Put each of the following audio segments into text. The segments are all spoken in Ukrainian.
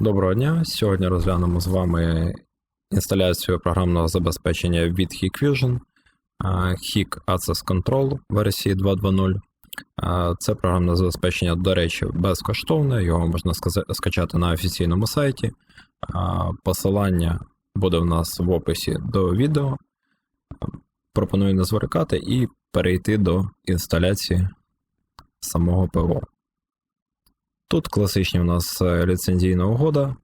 Доброго дня. Сьогодні розглянемо з вами інсталяцію програмного забезпечення від Hikvision Hik Access Control версії 2.2.0. Це програмне забезпечення, до речі, безкоштовне, його можна скачати на офіційному сайті. Посилання буде в нас в описі до відео. Пропоную не зволікати і перейти до інсталяції самого ПО. Тут класичні у нас е, ліцензійна угода.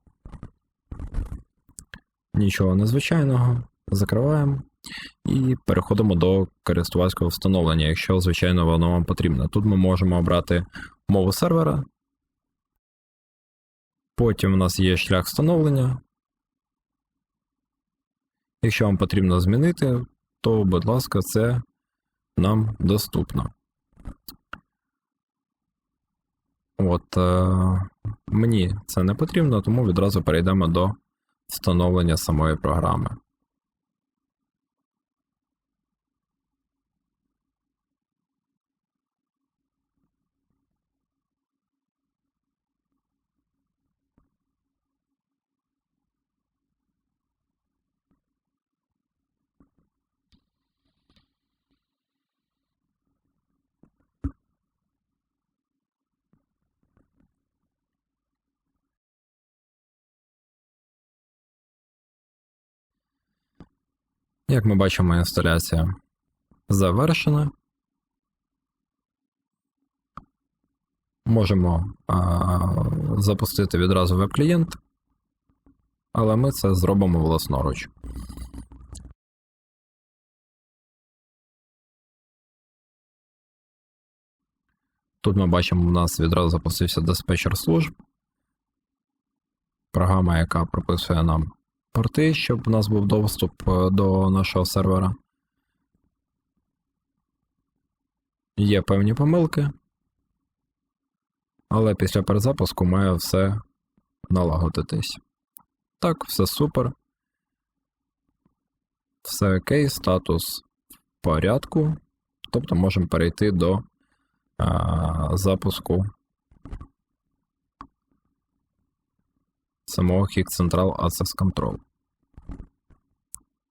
Нічого незвичайного. Закриваємо. І переходимо до користувацького встановлення, якщо, звичайно, воно вам потрібно. Тут ми можемо обрати мову сервера. Потім у нас є шлях встановлення. Якщо вам потрібно змінити, то, будь ласка, це нам доступно. От е, мені це не потрібно, тому відразу перейдемо до встановлення самої програми. Як ми бачимо, інсталяція завершена. Можемо а, запустити відразу веб-клієнт, але ми це зробимо власноруч. Тут ми бачимо, у нас відразу запустився диспетчер служб. Програма, яка прописує нам порти, щоб у нас був доступ е, до нашого сервера. Є певні помилки, але після перезапуску має все налагодитись. Так, все супер. Все окей, статус в порядку. Тобто можемо перейти до а, запуску самого Hik Central Access Control.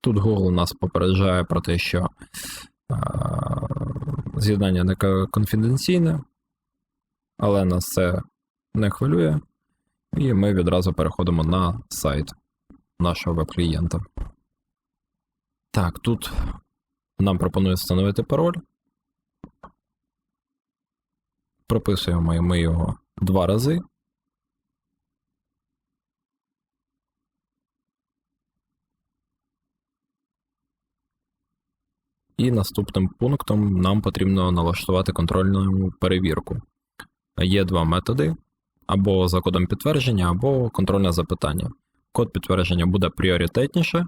Тут Google нас попереджає про те, що а, з'єднання не конфіденційне, але нас це не хвилює, і ми відразу переходимо на сайт нашого веб-клієнта. Так, тут нам пропонують встановити пароль. Прописуємо ми його два рази. І наступним пунктом нам потрібно налаштувати контрольну перевірку. Є два методи: або за кодом підтвердження, або контрольне запитання. Код підтвердження буде пріоритетніше,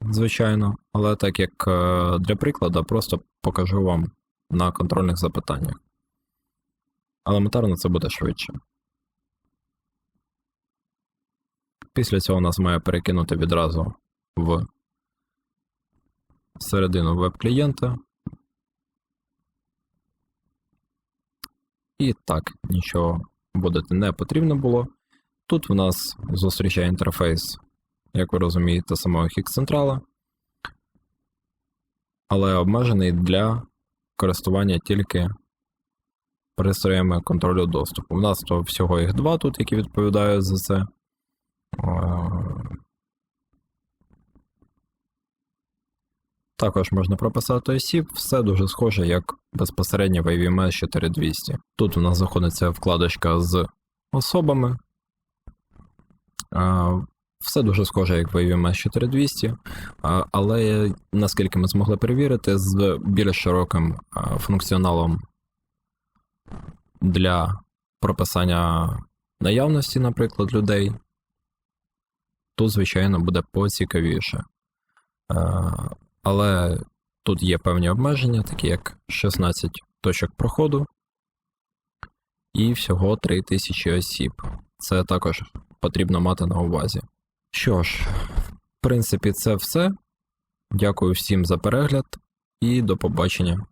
звичайно, але так як е, для прикладу, просто покажу вам на контрольних запитаннях. Елементарно це буде швидше. Після цього нас має перекинути відразу в середину веб-клієнта. І так, нічого вводити не потрібно було. Тут в нас зустрічає інтерфейс, як ви розумієте, самого Hik-централа, але обмежений для користування тільки пристроями контролю доступу. У нас то всього їх два тут, які відповідають за це. Також можна прописати осіб, все дуже схоже, як безпосередньо в AVMS 4200. Тут у нас знаходиться вкладочка з особами. Все дуже схоже, як в AVMS 4200, але наскільки ми змогли перевірити, з більш широким функціоналом для прописання наявності, наприклад, людей, тут, звичайно, буде поцікавіше. Але тут є певні обмеження, такі як 16 точок проходу і всього 3000 осіб. Це також потрібно мати на увазі. Що ж, в принципі, це все. Дякую всім за перегляд і до побачення.